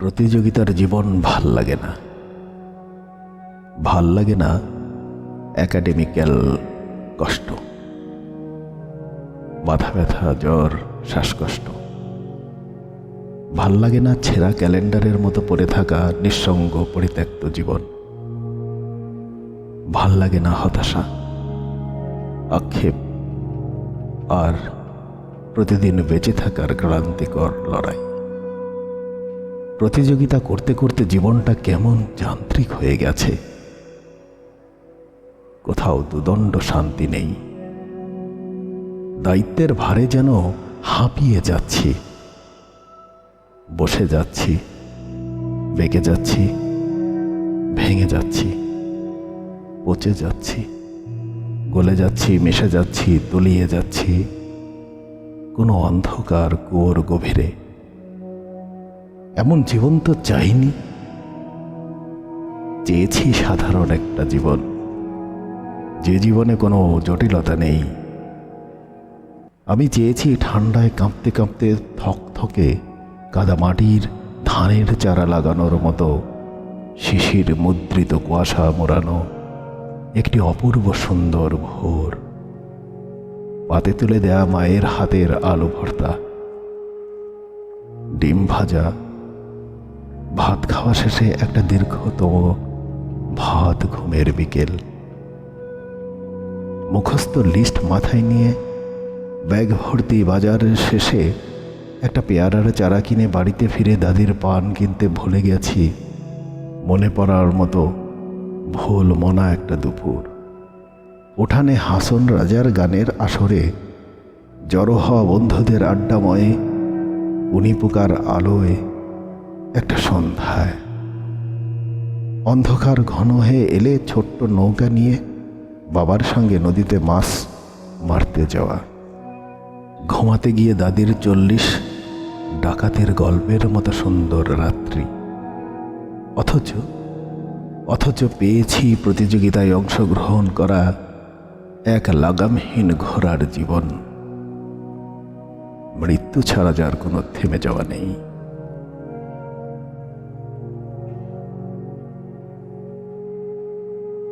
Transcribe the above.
প্রতিযোগিতার জীবন ভালো লাগে না। ভালো লাগে না একাডেমিক্যাল কষ্ট। মাথা ব্যথা, জ্বর, শ্বাসকষ্ট। ভালো লাগে না ছেঁড়া ক্যালেন্ডারের মতো পড়ে থাকা নিঃসঙ্গ পরিত্যক্ত জীবন। ভালো লাগে না হতাশা, আক্ষেপ আর প্রতিদিন বেঁচে থাকার ক্লান্তিকর লড়াই। প্রতিযোগিতা করতে করতে জীবনটা কেমন যান্ত্রিক হয়ে গেছে। কোথাও দুদণ্ড শান্তি নেই। দায়িত্বের ভারে যেন হাঁপিয়ে যাচ্ছি। বসে যাচ্ছি। বেঁকে যাচ্ছি। ভেঙে যাচ্ছি। পচে যাচ্ছি। গলে যাচ্ছি, মিশে যাচ্ছি, তলিয়ে যাচ্ছি। কোনো অন্ধকার কুয়োর গভীরে। এমন জীবন তো চাইনি। চেয়েছি সাধারণ একটা জীবন। যে জীবনে কোনো জটিলতা নেই। আমি চেয়েছি ঠান্ডায় কাঁপতে কাঁপতে থকথকে কাদা মাটির ধানের চারা লাগানোর মতো শিশির মুদ্রিত কুয়াশা মোড়ানো একটি অপূর্ব সুন্দর ভোর। পাতে তুলে দেয়া মায়ের হাতের আলু ভর্তা। ডিম ভাজা ভাত খাওয়া শেষে একটা দীর্ঘতম ভাত ঘুমের বিকেল। মুখস্থ লিস্ট মাথায় নিয়ে ব্যাগ ভর্তি বাজারের শেষে একটা পেয়ারার চারা কিনে বাড়িতে ফিরে দাদির পান কিনতে ভুলে গেছি। মনে পড়ার মতো ভুল মনা একটা দুপুর। উঠানে হাসন রাজার গানের আসরে জড়ো হওয়া বন্ধুদের আড্ডাময়ে উনিপোকার আলোয় একটা সন্ধ্যায়। অন্ধকার ঘন হয়ে এলে ছোট্ট নৌকা নিয়ে বাবার সঙ্গে নদীতে মাছ মারতে যাওয়া। ঘুমাতে গিয়ে দাদির চল্লিশ ডাকাতের গল্পের মতো সুন্দর রাত্রি। অথচ অথচ পেয়েছি প্রতিযোগিতায় অংশগ্রহণ করা এক লাগামহীন ঘোড়ার জীবন। মৃত্যু ছাড়া যার কোনো থেমে যাওয়া নেই।